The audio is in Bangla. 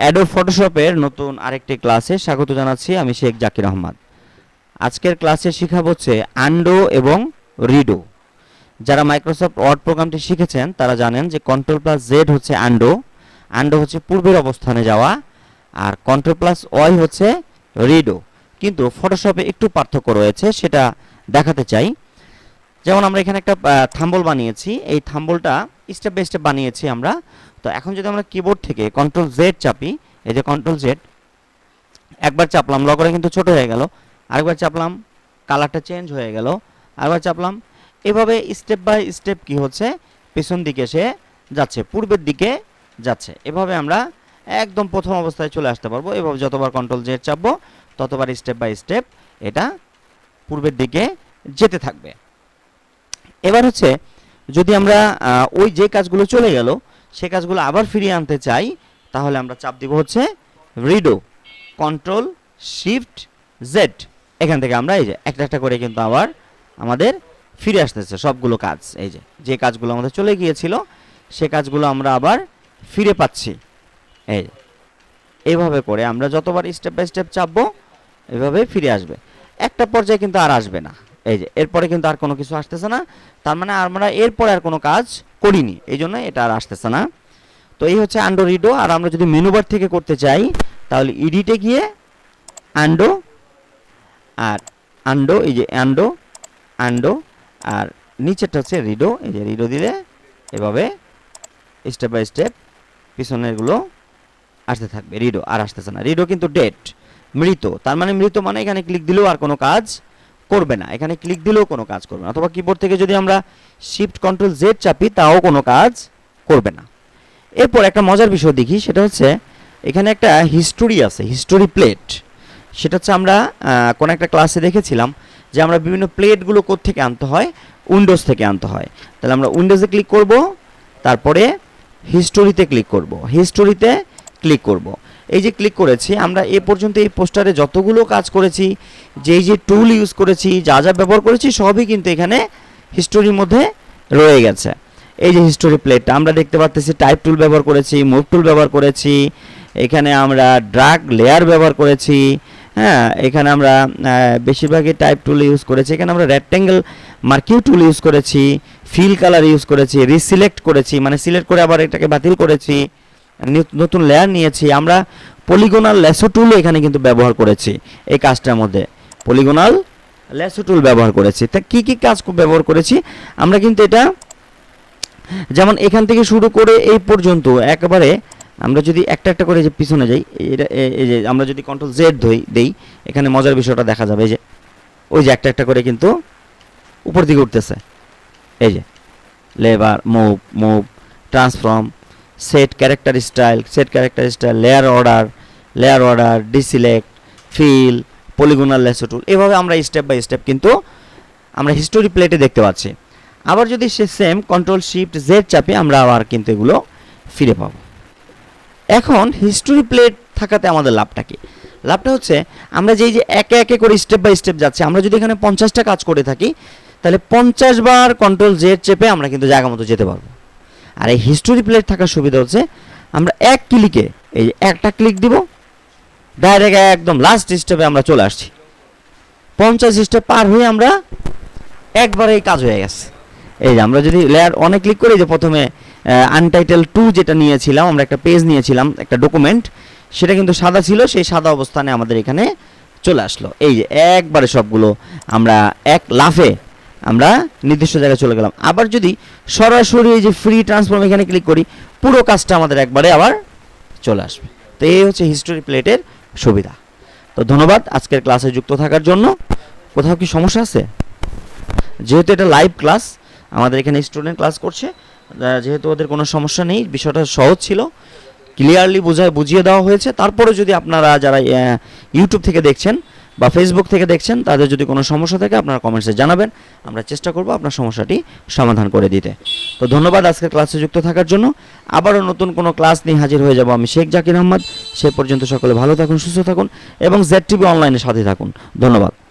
অ্যাডো ফটোশপের নতুন আরেকটি ক্লাসে স্বাগত জানাচ্ছি, আমি শেখ জাকির আহমদ। আজকের ক্লাসে শেখাবো হচ্ছে আন্ডো এবং রিডো যারা মাইক্রোসফট ওয়ার্ড প্রোগ্রামটি শিখেছেন, তারা জানেন যে কন্ট্রোল প্লাস জেড হচ্ছে আন্ডো আন্ডো হচ্ছে পূর্বের অবস্থানে যাওয়া, আর কন্ট্রোল প্লাস ওয়াই হচ্ছে রিডো কিন্তু ফটোশপে একটু পার্থক্য রয়েছে, সেটা দেখাতে চাই। যেমন আমরা এখানে একটা থাম্বল বানিয়েছি, এই থাম্বলটা স্টেপ বাই স্টেপ বানিয়েছি আমরা। তো এখন যদি আমরা কিবোর্ড থেকে কন্ট্রোল জেড চাপি, এই যে কন্ট্রোল জেড একবার চাপলাম লগরে কিন্তু ছোট হয়ে গেল, আরেকবার চাপলাম কালারটা চেঞ্জ হয়ে গেল, আরেকবার চাপলাম, এভাবে স্টেপ বাই স্টেপ কি হচ্ছে, পেছন দিকে সে যাচ্ছে, পূর্বের দিকে যাচ্ছে। এভাবে আমরা একদম প্রথম অবস্থায় চলে আসতে পারব, এভাবে যতবার কন্ট্রোল জেড চাপবো ততবার স্টেপ বাই স্টেপ এটা পূর্বের দিকে যেতে থাকবে। এবার হচ্ছে, যদি আমরা ওই যে কাজগুলো চলে গেল সে কাজগুলো আবার ফিরিয়ে আনতে চাই, তাহলে আমরা চাপ দিব হচ্ছে রিডো কন্ট্রোল শিফট জেড এখান থেকে আমরা এই যে একটা একটা করে কিন্তু আবার আমাদের ফিরে আসতেছে সবগুলো কাজ। এই যে যে কাজগুলো আমাদের চলে গিয়েছিল, সে কাজগুলো আমরা আবার ফিরে পাচ্ছি। এই এইভাবে করে আমরা যতবার স্টেপ বাই স্টেপ চাপবো, এভাবে ফিরে আসবে। একটা পর্যায়ে কিন্তু আর আসবে না। এই যে, এরপরে কিন্তু আর কোনো কিছু আসতেছে না। তার মানে আমরা এরপরে আর কোনো কাজ করিনি। এই জন্য এটা আর আসতেছে না। তো এই হচ্ছে আন্ডো রিডো আর আমরা যদি মেনুবার থেকে করতে চাই, তাহলে ইডিটে গিয়ে আন্ডো আর আন্ডো এই যে আন্ডো আন্ডো আর নিচেরটা হচ্ছে রিডো এই যে রিডো দিলে এভাবে স্টেপ বাই স্টেপ পিছনেরগুলো আসতে থাকবে। রিডো আর আসতেছে না। রিডো কিন্তু ডেট মৃত। তার মানে মৃত মানে এখানে ক্লিক দিলেও আর কোনো কাজ করবে না। এখানে ক্লিক দিলেও কোনো কাজ করবে না। অথবা কিবোর্ড থেকে যদি আমরা শিফট কন্ট্রোল জেড চাপি, তাও কোনো কাজ করবে না। এরপর একটা মজার বিষয় দেখি, সেটা হচ্ছে এখানে একটা হিস্টোরি আছে হিস্টোরি প্লেট সেটা হচ্ছে আমরা কোনো একটা ক্লাসে দেখেছিলাম যে আমরা বিভিন্ন প্লেটগুলো থেকে আনতে হয়? উইন্ডোজ থেকে আনতে হয়। তাহলে আমরা উইন্ডোজে ক্লিক করব, তারপরে হিস্টোরিতে ক্লিক করব। হিস্টোরিতে ক্লিক করব। এই যে ক্লিক করেছি, আমরা এ পর্যন্ত এই পোস্টারে যতগুলো কাজ করেছি, যেই যে টুল ইউজ করেছি, যা যা ব্যবহার করেছি, সবই কিন্তু এখানে হিস্টোরির মধ্যে রয়ে গেছে। এই যে হিস্টোরি প্লেটটা আমরা দেখতে পাচ্ছি টাইপ টুল ব্যবহার করেছি মুভ টুল ব্যবহার করেছি, এখানে আমরা ড্রাগ লেয়ার ব্যবহার করেছি হ্যাঁ এখানে আমরা বেশিরভাগই টাইপ টুল ইউজ করেছি, এখানে আমরা রেক্ট্যাঙ্গেল মার্কিউ টুল ইউজ করেছি ফিল কালার ইউজ করেছি রিসিলেক্ট করেছি মানে সিলেক্ট করে আবার এটাকে বাতিল করেছি। নতুন লেয়ার নিয়েছি। আমরা পলিগোনাল লেসো টুল এখানে কিন্তু ব্যবহার করেছি এই কাজটার মধ্যে। পলিগোনাল লেসো টুল ব্যবহার করেছি। তা কি কি কাজ ব্যবহার করেছি? আমরা কিন্তু এটা যেমন এখান থেকে শুরু করে এই পর্যন্ত একেবারে আমরা যদি একটা একটা করে যে পিছনে যাই, এটা এই যে আমরা যদি কন্ট্রোল জেড ধই, দেই, এখানে মজার বিষয়টা দেখা যাবে। যে, ওই যে একটা একটা করে কিন্তু উপর দিকে উঠতেছে। এই যে label move move transform set character style set character style layer order layer order deselect fill polygonal lasso tool এভাবে আমরা স্টেপ বাই স্টেপ কিন্তু আমরা হিস্টোরি প্লেটে দেখতে পাচ্ছি। আবার যদি সে সেম কন্ট্রোল শিফট জেড চাপে আমরা আবার কিন্তু এগুলো ফিরে পাবো। এখন হিস্টোরি প্লেট থাকাতে আমাদের লাভটা কি? লাভটা হচ্ছে আমরা যেই যে একে একে করে স্টেপ বাই স্টেপ যাচ্ছি, আমরা যদি এখানে পঞ্চাশটা কাজ করে থাকি, তাহলে পঞ্চাশ বার কন্ট্রোল জেড চেপে আমরা কিন্তু জায়গা মতো যেতে পারব। আর এই হিস্টোরি প্লেট থাকার সুবিধা হচ্ছে, আমরা এক ক্লিকে এই যে একটা ক্লিক দিব ডাইরেক্ট একদম লাস্ট স্টেপে আমরা চলে আসছি। পঞ্চাশ স্টেপ পার হয়ে আমরা একবারে এই কাজ হয়ে গেছে। এই যে আমরা যদি লেয়ার অনেক ক্লিক করি যে প্রথমে আনটাইটেল টু যেটা নিয়েছিলাম, আমরা একটা পেজ নিয়েছিলাম, একটা ডকুমেন্ট সেটা কিন্তু সাদা ছিল, সেই সাদা অবস্থানে আমাদের এখানে চলে আসলো। এই যে একবারে সবগুলো আমরা এক লাফে আমরা নির্দিষ্ট জায়গায় চলে গেলাম। আবার যদি সরাসরি এই যে ফ্রি ট্রান্সফর্ম এখানে ক্লিক করি, পুরো কাজটা আমাদের একবারে আবার চলে আসবে। তো এই হচ্ছে হিস্টোরি প্লেটের সুবিধা। তো ধন্যবাদ, আজকের ক্লাসে যুক্ত থাকার জন্য। কোথাও কি সমস্যা আছে? যেহেতু এটা লাইভ ক্লাস আমাদের এখানে স্টুডেন্ট ক্লাস করছে যেহেতু ওদের কোনো সমস্যা নেই, বিষয়টা সহজ ছিল। ক্লিয়ারলি বোঝায় বুঝিয়ে দেওয়া হয়েছে। তারপরে যদি আপনারা যারা ইউটিউব থেকে দেখছেন বা ফেসবুক থেকে দেখছেন, তাদের যদি কোনো সমস্যা থাকে, আপনারা কমেন্টসে জানাবেন। আমরা চেষ্টা করব আপনার সমস্যাটি সমাধান করে দিতে। তো ধন্যবাদ আজকের ক্লাসে যুক্ত থাকার জন্য। আবারও নতুন কোনো ক্লাস নিয়ে হাজির হয়ে যাব আমি শেখ জাকির আহমদ। সে পর্যন্ত সকলে ভালো থাকুন, সুস্থ থাকুন এবং জেড টিভি অনলাইনে সাথে থাকুন। ধন্যবাদ।